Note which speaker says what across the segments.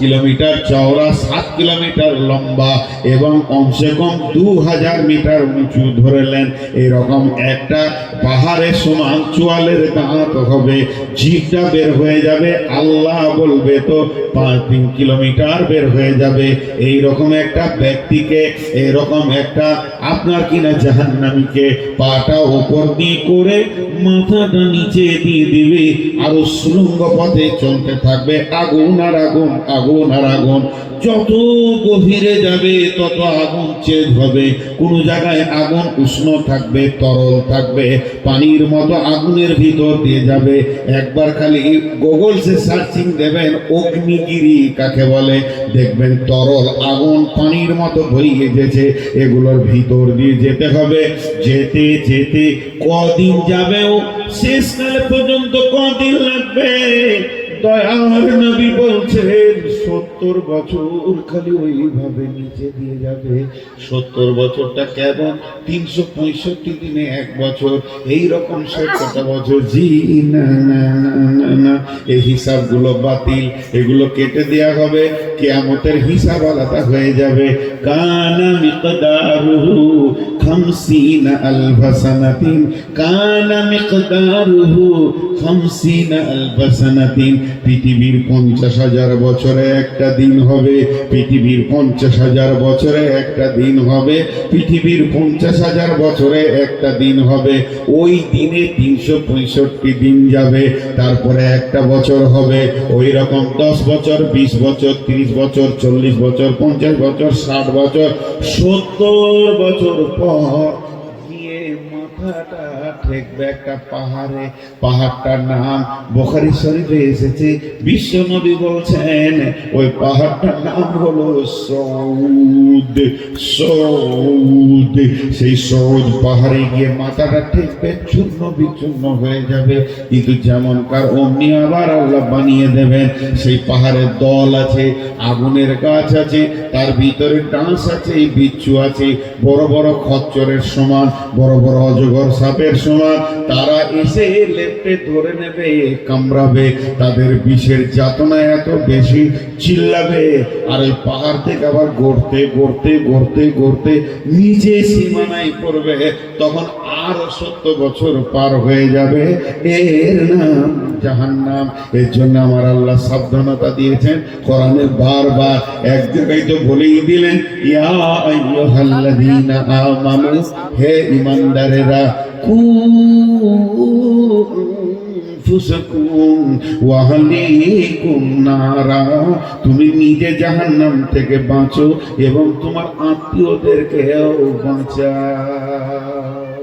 Speaker 1: Kilometre, চওড়া সাত kilometre লম্বা এবং কমসে কম দু হাজার মিটার উঁচু ধরেলেন। এরকম একটা পাহাড়ের সমান চুয়ালের দাঁত হবে জিভটা বের হয়ে যাবে, আল্লাহ বলবে তো পাঁচ তিন কিলোমিটার বের হয়ে যাবে। এই রকম একটা ব্যক্তিকে, এরকম একটা আপনার কিনা জাহান্নামীকে পাটা উপর দিয়ে করে মাথাটা নিচে দিয়ে দিবে, আর সুরঙ্গ পথে চলতে থাকবে, আগুন আর আগুন আগুন। আর আগুন। যত গভীরে যাবে, তত আগুন চেঞ্জ হবে। কোনো জায়গায় আগুন উষ্ণ থাকবে, তরল থাকবে। পানির মতো আগুনের ভিতর দিয়ে যাবে। একবার খালি গুগলসে সার্চিং দেবেন, অগ্নিগিরি কাকে বলে? দেখবেন তরল আগুন পানির মতো বইয়ে গেছে। এগুলোর ভিতর দিয়ে যেতে হবে। যেতে যেতে কদিন যাবেও শেষকালে পর্যন্ত কদিন লাগবে? দয়ার নবী বলছেন, সত্তর বছর খালি ওইভাবে নিচে দিয়ে যাবে। সত্তর বছরটা কেমন? তিনশো পঁয়ষট্টি দিনে এক বছর। এই রকম সত্তরটা বছর। জি না না না। এই হিসাবগুলো বাতিল। এগুলো কেটে দেয়া হবে। কেয়ামতের হিসাব আলাদা হয়ে যাবে। কানা মিকদারুহু খামসিনা আলফা সানাতিন কানা মিকদারুহু খামসিনা আলফা সানাতিন পৃথিবীর পঞ্চাশ হাজার বছরে একটা দিন হবে। পৃথিবীর পঞ্চাশ হাজার বছরে একটা দিন হবে। পৃথিবীর পঞ্চাশ হাজার বছরে একটা দিন হবে। ওই দিনে তিনশো পঁয়ষট্টি দিন যাবে। তারপরে একটা বছর হবে। ওই রকম দশ বছর, বিশ বছর, তিরিশ বছর, চল্লিশ বছর, পঞ্চাশ বছর, ষাট বছর, সত্তর বছর পর গিয়ে মাথাটা ঠেকবে একটা পাহাড়ে, পাহাড়টার নাম শরীফে এসেছে। বিশ্ব নবী বলছেন, ওই পাহাড়টার নাম হলো সৌদ সৌদ। সেই সৌদ পাহাড়ে গিয়ে মাথাটা ঠেকবে চূর্ণ বিচূর্ণ হয়ে যাবে। কিন্তু যেমনকার অমনি আবার আল্লাহ বানিয়ে দেবেন, সেই পাহাড়ের দল আছে, আগুনের গাছ আছে, তার ভিতরে ডাঁস আছে বিচ্ছু আছে, বড় বড় খচ্চরের সমান, বড় বড় অজগর সাপের সমান, তারা এসে লেপটে ধরে নেবে, কামড়াবে, তাদের বিষের যাতনা এত বেশি চিল্লাবে। আর ওই পাহাড় থেকে আবার গড়তে গড়তে গড়তে গড়তে নিজে সীমানায় পড়বে। তখন আরও সত্য বছর পার হয়ে যাবে। এর নাম জাহান্নাম। এর জন্য আমার আল্লাহ সাবধানতা দিয়েছেন। কোরআনে বারবার এক জায়গায় তো বলেই দিলেন, ইয়া আইয়ুহাল্লাযীনা আমানু, হে ঈমানদারেরা আনফুসাকুম ওয়া আহলিকুম তুমি নিজে জাহান্নাম থেকে বাঁচো এবং তোমার আত্মীয়দেরকেও বাঁচাও।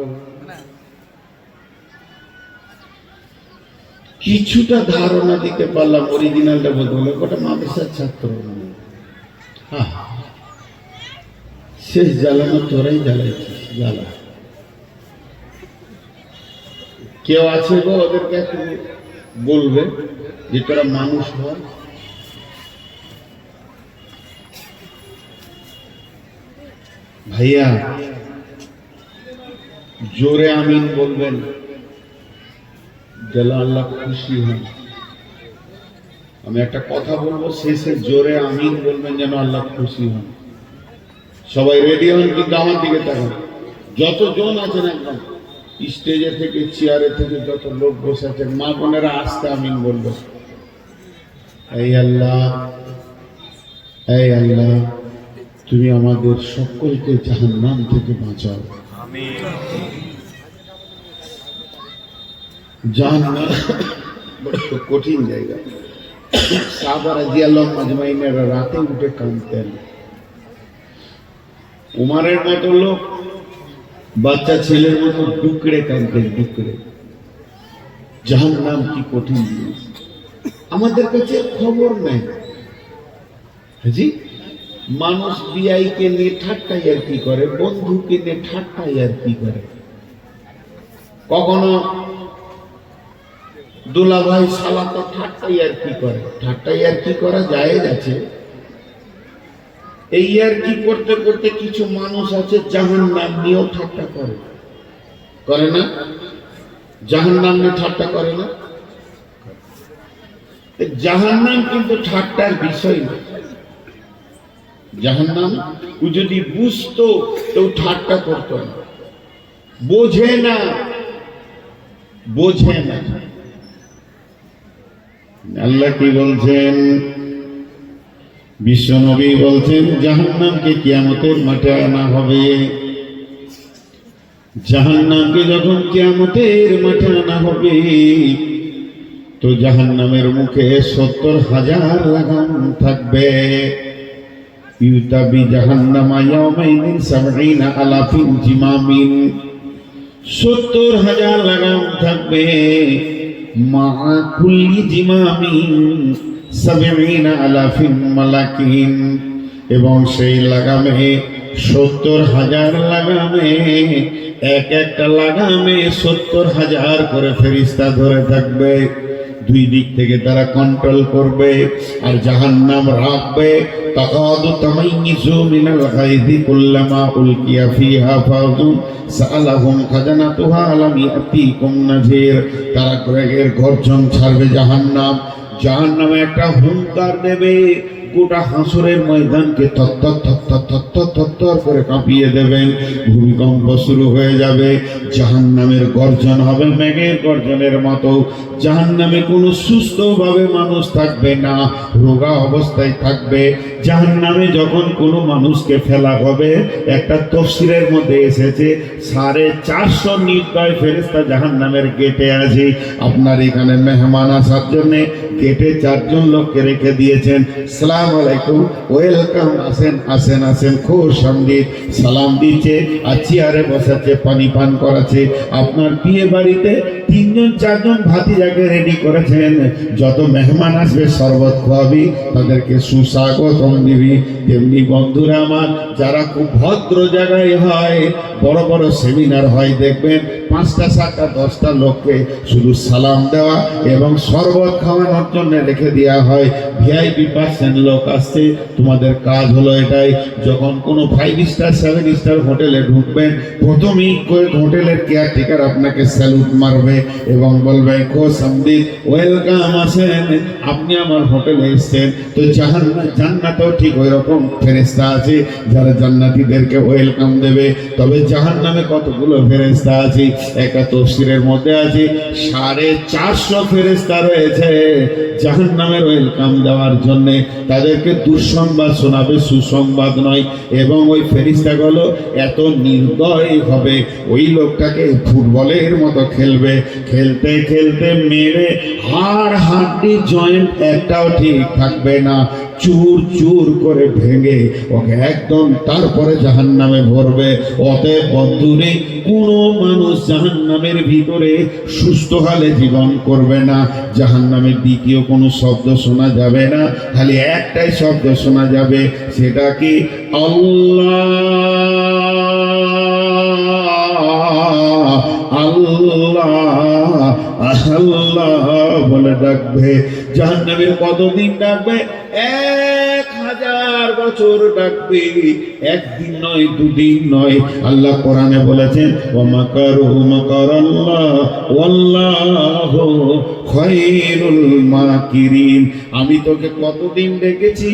Speaker 1: কিছুটা ধারণা দিতে পারলাম অরিজিনালটা বলতে বলে ওটা মাদ্রাসার ছাত্র। শেষ জ্বালানো, তোরাই জ্বালাইছিস, জ্বালা। কেউ আছে গো, ওদেরকে একটু বলবে যে তোরা মানুষ হয়। ভাইয়া, জোরে আমিন বলবেন, যেন আল্লাহ খুশি হন। আমি একটা কথা বলব, শেষে জোরে আমিন বলবেন, যেন আল্লাহ খুশি হন। সবাই রেডি হন, কিন্তু আমার দিকে তাকান। যতজন আছেন একদম। স্টেজে থেকে, চেয়ারে থেকে যত লোক বসে আছেন মা বোনেরা আসতে আমিন বলবে। এই আল্লাহ এই আল্লাহ, তুমি আমাদের সকলকে জাহান্নাম থেকে বাঁচাও। জাহান্নাম কঠিন জায়গা। সাহাবা রাজিয়াল্লাহু মাজমাইনেরা রাতে উঠে কাঁদতেন। উমারের মতো লোক বাচ্চা ছেলের মতো ডুকরে কাঁদতেন ডুকরে। জাহান নাম কি কঠিন আমাদের কাছে খবর নেই। জি মানুষ বিআইকে নিয়ে ঠাট্টাই আর কি করে, বন্ধুকে নিয়ে ঠাট্টাই আর কি করে। কখনো দুলাভাই শালা তো ঠাট্টাই আর কি করে। ঠাট্টাই আর কি করা যায় আছে। এই আর কি করতে করতে কিছু মানুষ আছে জাহান নাম নিয়েও ঠাট্টা করে। করে না? জাহান নাম নিয়ে ঠাট্টা করে না? জাহান্নাম কিন্তু ঠাট্টার বিষয় না। জাহান্নাম ও যদি বুঝতো তো ঠাট্টা করতো না। বোঝে না বোঝে না। আল্লাহ কি বলছেন? বিশ্বনবী বলছেন, জাহান্নামকে কিয়ামতের মাঠে আনা হবে। জাহান্নামকে যখন কিয়ামতের মাঠে আনা হবে, তো জাহান্নামের মুখে সত্তর হাজার লাগাম থাকবে। ইউতাবি জাহান্নামা ইয়াউমাইদিন সাবঈনা আলাফিন জিমামিন। সত্তর হাজার লাগাম থাকবে। মা কুল্লি জিমামিন। সাবঈনা আলাফিন মালাকিন, এবং সেই লাগামে, সত্তর হাজার লাগামে, এক একটা লাগামে সত্তর হাজার করে ফেরিস্তা ধরে থাকবে। দুই দিক থেকে তারা কন্ট্রোল করবে আর রাখবে। আলাম ইয়াতিকুম নাযির তারা গ্রেগের গর্জন ছাড়বে জাহান্নাম জাহান্নামে একটা হুঙ্কার দেবে, গোটা হাসরের ময়দানকে থত্তর থত্তর থত্তর থত্তর করে কাঁপিয়ে দেবেন। ভূমিকম্প শুরু হয়ে যাবে, জাহান্নামের গর্জন হবে, মেঘের গর্জনের মতো। জাহান্নামে কোনো সুস্থভাবে মানুষ থাকবে না, রোগা অবস্থায় থাকবে। জাহান্নামে যখন কোনো মানুষকে ফেলা হবে, একটা তফসিলের মধ্যে এসেছে, সাড়ে চারশো নির্দয় ফেরেস্তা জাহান্নামের গেটে আছে। আপনার এখানে মেহমান আসার জন্যে গেটে চারজন লোককে রেখে দিয়েছেন। সালাম আলাইকুম, ওয়েলকাম, আসেন আসেন আসেন খুব সংগীত সালাম দিচ্ছে, আর চেয়ারে বসাচ্ছে, পানি পান করাচ্ছে। আপনার বিয়ে বাড়িতে তিনজন, চারজন ভাতি যাকে রেডি করেছেন, যত মেহমান আসবে, শরবত খোয়াবি, তাদেরকে সুস্বাগতম দিবি। তেমনি বন্ধুরা আমার, যারা খুব ভদ্র জায়গায় হয়, বড় বড় সেমিনার হয়, দেখবেন পাঁচটা, সাতটা, দশটা লোককে শুধু সালাম দেওয়া এবং শরবত খাওয়ানোর জন্য রেখে দেওয়া হয়। ভিআইপি পার্সেন্ট লোক আসছে, তোমাদের কাজ হলো এটাই, যখন কোনো ফাইভ স্টার সেভেন স্টার হোটেলে ঢুকবেন, প্রথমেই হোটেলের কেয়ারটেকার আপনাকে স্যালুট মারবে এবং বলবে খোশ আমদিদ ওয়েলকাম আসেন, আপনি আমার হোটেলে এসছেন। তো জাহান, জান্নাতেও ঠিক ওই রকম ফেরেস্তা আছে, যারা জান্নাতীদেরকে ওয়েলকাম দেবে। তবে জাহান নামে কতগুলো ফেরেস্তা আছে একটা তফসিরের মধ্যে আছে, সাড়ে চারশো ফেরেস্তা রয়েছে জাহান নামের ওয়েলকাম দেওয়ার জন্যে তাদেরকে দুঃসংবাদ শোনাবে, সুসংবাদ নয়। এবং ওই ফেরিস্তাগুলো এত নির্দয় হবে, ওই লোকটাকে ফুটবলের মতো খেলবে। খেলতে খেলতে মেরে হাড় হাড্ডি জয়েন্ট একটাও ঠিক থাকবে না। চুর চুর করে ভেঙে ওকে একদম তারপরে জাহান নামে ভরবে। অতএব বন্ধুরে, কোনো মানুষ জাহান নামের ভিতরে সুস্থ হালে জীবন করবে না। জাহান নামের দ্বিতীয় কোনো শব্দ শোনা যাবে না। খালি একটাই শব্দ শোনা যাবে, সেটা কি? আল্লাহ! আল্লাহ আল্লাহ বলে ডাকবে জাহান্নামের কতদিন ডাকবে এক হাজার বছর ডাকবে একদিন নয় দুদিন নয় আল্লাহ কোরআনে বলেছেন ও মাকারু মাকার আল্লাহ ওয়াল্লাহু খায়রুল মাকিরিন আমি তোকে কতদিন ডেকেছি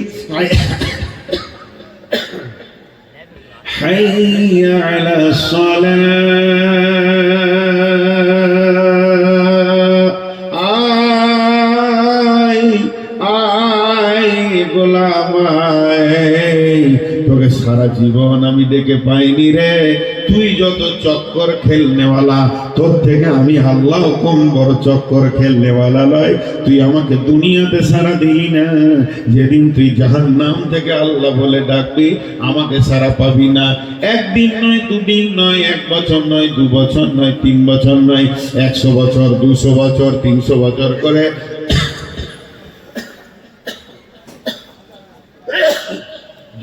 Speaker 1: حي على الصلاة সারা জীবন আমি ডেকে পাইনি রে। তুই যত চক্কর খেলনেওয়ালা, তোর থেকে আমি আল্লাহ কম বড় চক্কর খেলনেওয়ালা নয়। তুই আমাকে দুনিয়াতে সারা দিলি না। যেদিন তুই জাহান নাম থেকে আল্লাহ বলে ডাকবি, আমাকে সারা পাবি না। একদিন নয়, দুদিন নয়, এক বছর নয়, দু বছর নয়, তিন বছর নয়, একশো বছর, দুশো বছর, তিনশো বছর করে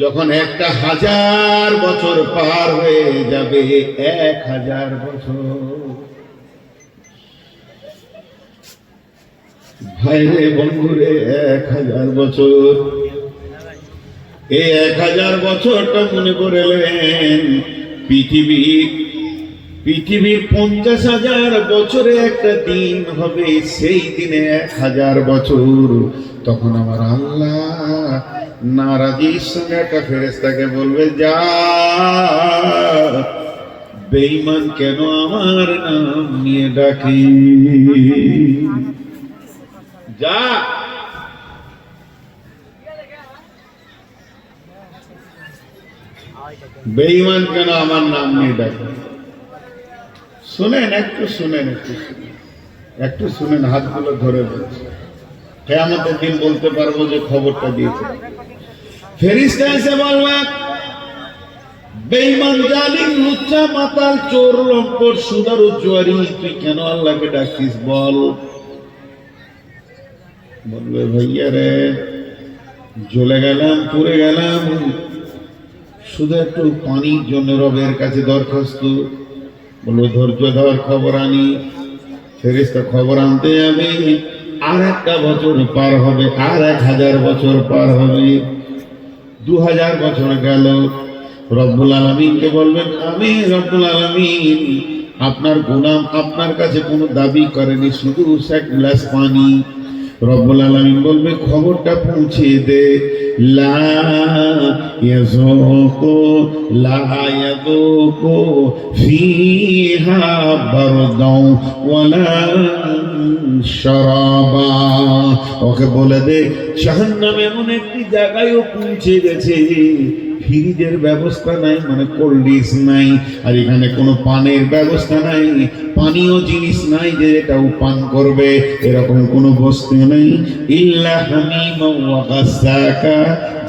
Speaker 1: যখন একটা হাজার বছর পার হয়ে যাবে, এক হাজার বছর। ভাইরে বন্ধুরে এক হাজার বছর। এই এক হাজার বছরটা মনে করলেন, পৃথিবী, পৃথিবীর পঞ্চাশ হাজার বছরে একটা দিন হবে, সেই দিনে এক হাজার বছর। তখন আমার আল্লাহ নারাজির সঙ্গে একটা ফেরেস্তাকে বলবে, যা, বেঈমান কেন আমার নাম নিয়ে ডাকি যা। বেঈমান কেন আমার নাম নিয়ে ডাকে? শুনেন, একটু শুনেন একটু শুনেন। একটু শুনেন, হাতগুলো ধরে বলছে। কেয়ামতের দিন বলতে পারব যে খবরটা দিয়েছে। ফেরিস্তা এসে বলবে, বেঈমান জালিম, লুচ্চা মাতাল চোর, লম্পট, সুদারু জুয়ারি তুই কেন আল্লাহকে ডাকিস বল? বলবে, ভাইয়া রে, জ্বলে গেলাম, পুড়ে গেলাম। শুধু একটু পানির জন্য রবের কাছে দরখাস্ত। বলব ধৈর্য ধর খবর আনি। ফেরিস্তা খবর আনতে যাবে। আর একটা বছর পার হবে আর এক হাজার বছর পার হবে। দু হাজার বছর গেল, রব্বুল আলমিনকে বলবেন আমি রব্বুল আলমিন। আপনার গোলাম আপনার কাছে কোনো দাবি করেনি, শুধু এক গ্লাস পানি। রব্বুল আলমিন বলবে, খবরটা পৌঁছে দে। লা লা শারাবা। ওকে বলে দে, জাহান্নাম এমন একটি জায়গায়ও পৌঁছে গেছে। ফ্রিজের ব্যবস্থা নাই মানে কোল্ড ড্রিঙ্কস নাই, আর এখানে কোনো পানের ব্যবস্থা নাই, পানীয় জিনিস নাই যে এটাও পান করবে, এরকম কোনো বস্তু নেই। ইল্লা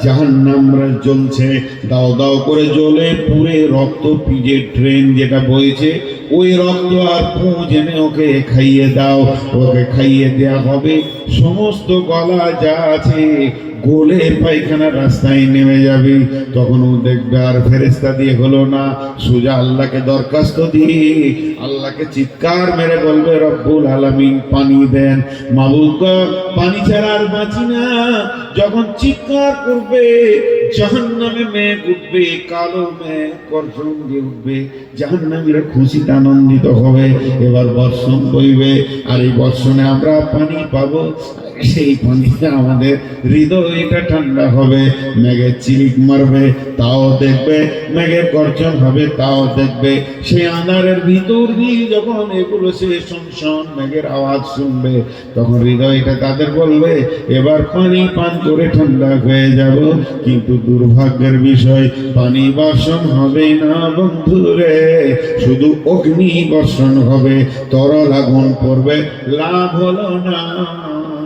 Speaker 1: জাহান্নামরা জ্বলছে। দাও দাও করে জ্বলে, পুরে রক্ত পিজে ট্রেন যেটা বইছে ওই রক্ত আর পুঁজ এনে ওকে খাইয়ে দাও, ওকে খাইয়ে দেয়া হবে। সমস্ত গলা যা আছে, গোলে পায়খানা রাস্তায় নেমে যাবে। তখন ও দেখবে আর ফেরেস্তা দিয়ে হলো না। সোজা আল্লাহকে দরখাস্ত দিয়ে আল্লাহকে চিৎকার মেরে বলবে, রব্বুল আলামিন পানি দেন। মাবুক পানি ছাড়া আর বাঁচি না। যখন চিৎকার করবে, জাহান্নামে মেঘ উঠবে, কালো মেঘ গর্জন দিয়ে উঠবে, জাহান্নামীরা খুশিতে আনন্দিত হবে। এবার বর্ষণ বইবে, আর এই বর্ষণে আমরা পানি পাবো। সেই পানিতে আমাদের হৃদয়টা ঠান্ডা হবে মেঘের চিলিক মারবে, তাও দেখবে মেঘের গর্জন হবে, তাও দেখবে। সেই আঁধারের ভিতর দিয়ে যখন এগুলো সে শুনশন, মেঘের আওয়াজ শুনবে, তখন হৃদয়টা তাদের বলবে, এবার পানি পান করে ঠান্ডা হয়ে যাব, কিন্তু দুর্ভাগ্যের বিষয়, পানি বর্ষণ হবে না বন্ধুরে শুধু অগ্নি বর্ষণ হবে, তরল আগুন পড়বে, লাভ হলো না।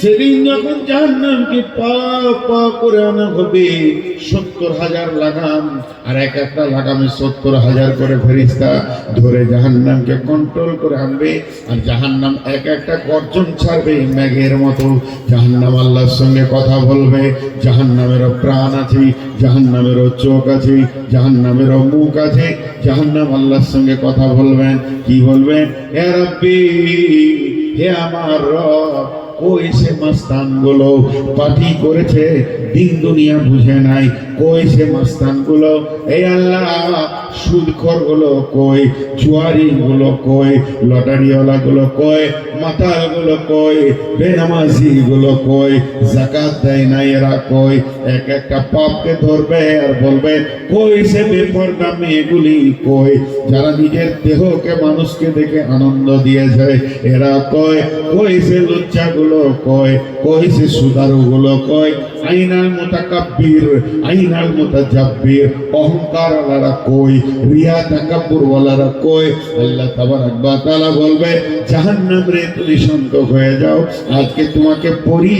Speaker 1: সেদিন যখন জাহান্নামকে পা পা করে আনা হবে, সত্তর হাজার লাগাম, আর এক একটা লাগামে সত্তর হাজার করে ফেরিস্তা ধরে জাহান্নামকে কন্ট্রোল করে আনবে, আর জাহান্নাম এক একটা গর্জন ছাড়বে মেঘের মতো। জাহান্নাম আল্লাহর সঙ্গে কথা বলবে, জাহান্নামেরও প্রাণ আছে, জাহান্নামেরও চোখ আছে, জাহান্নামেরও মুখ আছে। জাহান্নাম আল্লাহর সঙ্গে কথা বলবেন, কি বলবেন? রব্বি হে আমার রব ও সে মাস্তানগুলো পার্টি করেছে দিন দুনিয়া বুঝে নাই। কই সে মাস্তানগুলো এই আল্লাহ, সুদখরগুলো কই? জুয়ারি গুলো কই? লটারিওয়ালা গুলো কই? মাতালগুলো কই? বেনামাজি গুলো কই? জাকাত দেয় না এরা কই? এক একটা পাপকে ধরবে আর বলবে, কই সে বেপরদা মেয়েগুলি কই? যারা নিজের দেহকে মানুষকে দেখে আনন্দ দিয়েছে, এরা কয়, কই সে লুচ্চা গুলো কয় কই সে সুদারু গুলো কয় আইনাল মোতাকাব্বির, আইনাল মোতাজাব্বির। অহংকার ওয়ালারা কই, রিয়া তাকাব্বুর ওয়ালারা কই? আল্লাহ তাবারক ওয়া তাআলা বলবে, জাহান্নাম রে তুমি শান্ত হয়ে যাও, আজকে তোমাকে পরি